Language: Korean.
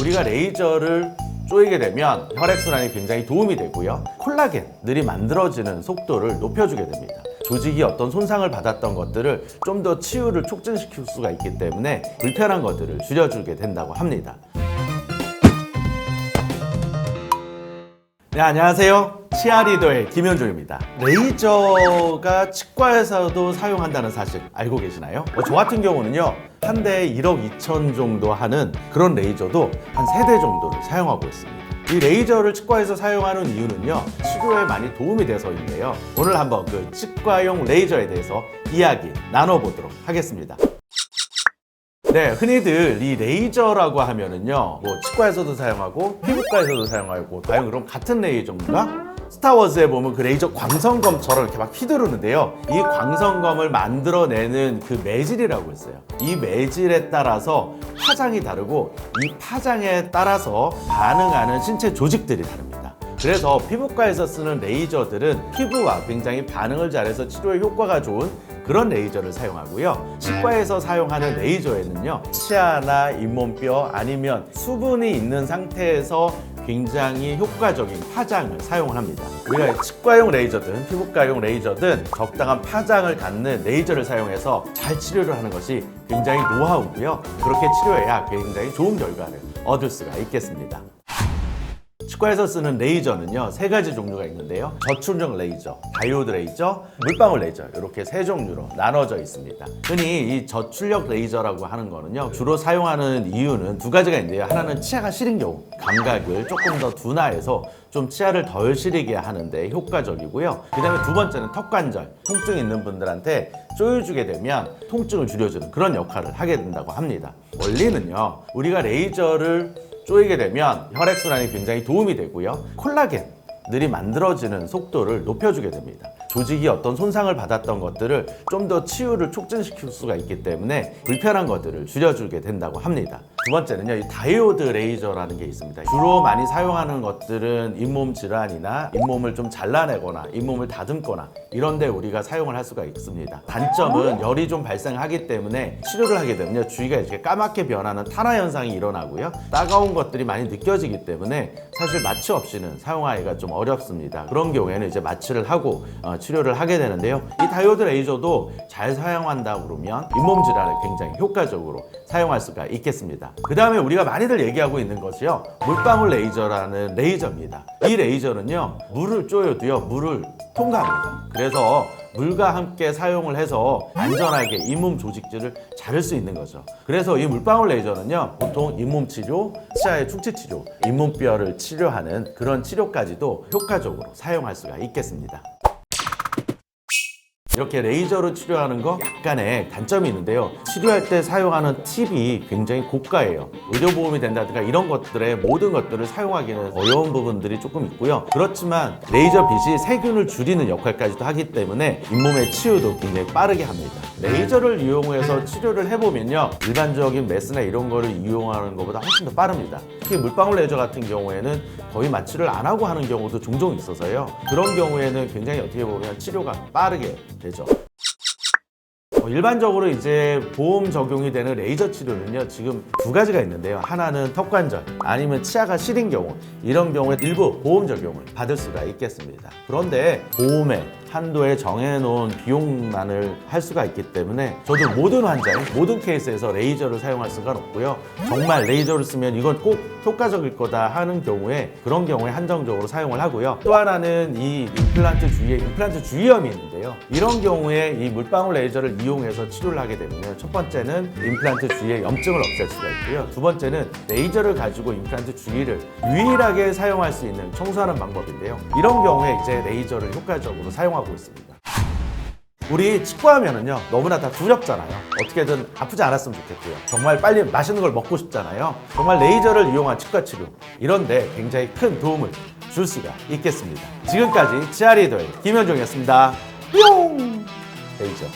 우리가 레이저를 쪼이게 되면 혈액순환이 굉장히 도움이 되고요. 콜라겐들이 만들어지는 속도를 높여주게 됩니다. 조직이 어떤 손상을 받았던 것들을 좀 더 치유를 촉진시킬 수가 있기 때문에 불편한 것들을 줄여주게 된다고 합니다. 네, 안녕하세요. 치아리더의 김현종입니다. 레이저가 치과에서도 사용한다는 사실 알고 계시나요? 어, 저 같은 경우는요, 한 대에 1억 2천 정도 하는 그런 레이저도 한 세 대 정도를 사용하고 있습니다. 이 레이저를 치과에서 사용하는 이유는요, 치료에 많이 도움이 돼서인데요. 오늘 한번 그 치과용 레이저에 대해서 이야기 나눠보도록 하겠습니다. 네, 흔히들 이 레이저라고 하면은요, 뭐 치과에서도 사용하고 피부과에서도 사용하고 과연 그럼 같은 레이저인가? 스타워즈에 보면 그 레이저 광선검처럼 이렇게 막 휘두르는데요. 이 광선검을 만들어내는 그 매질이라고 있어요. 이 매질에 따라서 파장이 다르고 이 파장에 따라서 반응하는 신체 조직들이 다릅니다. 그래서 피부과에서 쓰는 레이저들은 피부와 굉장히 반응을 잘해서 치료에 효과가 좋은 그런 레이저를 사용하고요. 치과에서 사용하는 레이저에는요, 치아나 잇몸뼈 아니면 수분이 있는 상태에서 굉장히 효과적인 파장을 사용을 합니다. 우리가 치과용 레이저든 피부과용 레이저든 적당한 파장을 갖는 레이저를 사용해서 잘 치료를 하는 것이 굉장히 노하우고요. 그렇게 치료해야 굉장히 좋은 결과를 얻을 수가 있겠습니다. 치과에서 쓰는 레이저는요 세 가지 종류가 있는데요. 저출력 레이저, 다이오드 레이저, 물방울 레이저 이렇게 세 종류로 나눠져 있습니다. 흔히 이 저출력 레이저라고 하는 거는요 주로 사용하는 이유는 두 가지가 있는데요. 하나는 치아가 시린 경우 감각을 조금 더 둔화해서 좀 치아를 덜 시리게 하는데 효과적이고요. 그 다음에 두 번째는 턱관절 통증이 있는 분들한테 쪼여주게 되면 통증을 줄여주는 그런 역할을 하게 된다고 합니다. 원리는요 우리가 레이저를 쪼이게 되면 혈액순환이 굉장히 도움이 되고요. 콜라겐들이 만들어지는 속도를 높여주게 됩니다. 조직이 어떤 손상을 받았던 것들을 좀 더 치유를 촉진시킬 수가 있기 때문에 불편한 것들을 줄여주게 된다고 합니다. 두 번째는요, 이 다이오드 레이저라는 게 있습니다. 주로 많이 사용하는 것들은 잇몸 질환이나 잇몸을 좀 잘라내거나 잇몸을 다듬거나 이런데 우리가 사용을 할 수가 있습니다. 단점은 열이 좀 발생하기 때문에 치료를 하게 되면요, 주위가 이렇게 까맣게 변하는 탄화 현상이 일어나고요, 따가운 것들이 많이 느껴지기 때문에 사실 마취 없이는 사용하기가 좀 어렵습니다. 그런 경우에는 이제 마취를 하고 어, 치료를 하게 되는데요. 이 다이오드 레이저도 잘 사용한다 그러면 잇몸 질환을 굉장히 효과적으로 사용할 수가 있겠습니다. 그 다음에 우리가 많이들 얘기하고 있는 것이요. 물방울 레이저라는 레이저입니다. 이 레이저는요. 물을 쪼여도요. 물을 통과합니다. 그래서 물과 함께 사용을 해서 안전하게 잇몸 조직들을 자를 수 있는 거죠. 그래서 이 물방울 레이저는요, 보통 잇몸 치료, 치아의 충치 치료, 잇몸뼈를 치료하는 그런 치료까지도 효과적으로 사용할 수가 있겠습니다. 이렇게 레이저로 치료하는 거 약간의 단점이 있는데요. 치료할 때 사용하는 팁이 굉장히 고가예요. 의료보험이 된다든가 이런 것들의 모든 것들을 사용하기는 어려운 부분들이 조금 있고요. 그렇지만 레이저 빛이 세균을 줄이는 역할까지도 하기 때문에 잇몸의 치유도 굉장히 빠르게 합니다. 레이저를 이용해서 치료를 해보면요. 일반적인 메스나 이런 거를 이용하는 것보다 훨씬 더 빠릅니다. 특히 물방울 레이저 같은 경우에는 거의 마취를 안 하고 하는 경우도 종종 있어서요. 그런 경우에는 굉장히 어떻게 보면 치료가 빠르게 되죠. 어, 일반적으로 이제 보험 적용이 되는 레이저 치료는요 지금 두 가지가 있는데요. 하나는 턱관절 아니면 치아가 시린 경우. 이런 경우에 일부 보험 적용을 받을 수가 있겠습니다. 그런데 보험에 한도에 정해놓은 비용만을 할 수가 있기 때문에 저도 모든 환자의 모든 케이스에서 레이저를 사용할 수가 없고요 정말 레이저를 쓰면 이건 꼭 효과적일 거다 하는 경우에 그런 경우에 한정적으로 사용을 하고요 또 하나는 이 임플란트 주위에 임플란트 주위염이 있는데요 이런 경우에 이 물방울 레이저를 이용해서 치료를 하게 되면 첫 번째는 임플란트 주위에 염증을 없앨 수가 있고요. 두 번째는 레이저를 가지고 임플란트 주위를 유일하게 사용할 수 있는 청소하는 방법인데요. 이런 경우에 이제 레이저를 효과적으로 사용하고 있습니다. 우리 치과하면은요 너무나 다 두렵잖아요. 어떻게든 아프지 않았으면 좋겠고요. 정말 빨리 맛있는 걸 먹고 싶잖아요. 정말 레이저를 이용한 치과 치료 이런데 굉장히 큰 도움을 줄 수가 있겠습니다. 지금까지 치아리더의 김현종이었습니다. 뿅! 레이저